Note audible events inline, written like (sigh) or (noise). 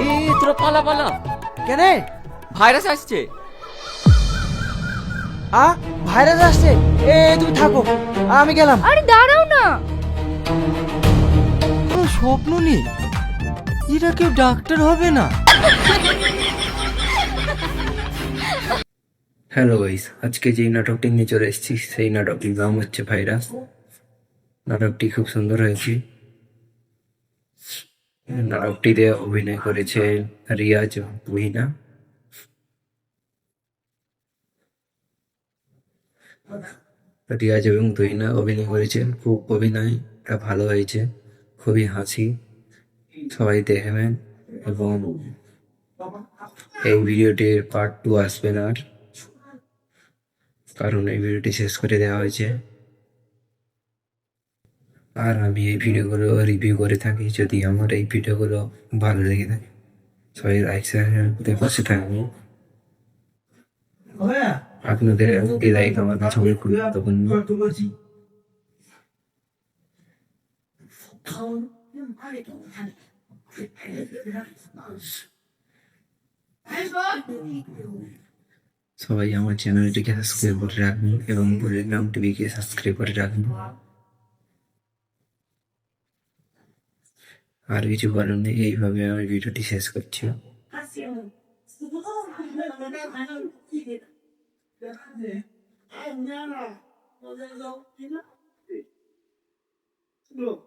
এ তোরা পালা পালা। কেন? ভাইরাস আসছে। আ? ভাইরাস আসছে? এ তুমি থাকো। আমি গেলাম। আরে দাঁড়াও না। স্বপ্ন নেই এরা কেউ ডাক্তার হবে না। (laughs) হ্যালো গাইস আজকে যেই নাটকটি নিয়ে চলে এসেছি, সেই নাটকটির নাম হচ্ছে ভাইরাস। নাটকটি খুব সুন্দর হয়েছে। নাটকটিতে অভিনয় করেছে রিয়াজ তুহিনা। রিয়াজ এবং তুহিনা অভিনয় করেছেন খুব অভিনয়টা ভালো হয়েছে, খুবই হাসি। সবাই দেখবেন এবং এই ভিডিওটির পার্ট টু আসবেন আর। কারণ এই ভিডিওটি শেষ করে দেওয়া হয়েছে আর আমি এই ভিডিওগুলো রিভিউ করে থাকি যদি আমার এই ভিডিওগুলো ভালো লেগে থাকে সবাই লাইক শেয়ার পাশে থাকব আপনাদের একটি লাইক আমার কাছে খুবই গুরুত্বপূর্ণ সবাই আমার চ্যানেলটিকে সাবস্ক্রাইব করে রাখবেন এবং বুলেগ্রাম টিভিকে সাবস্ক্রাইব করে রাখবেন আর কিছু বলার নেই, এইভাবে আমি ভিডিওটি শেষ করছি Look.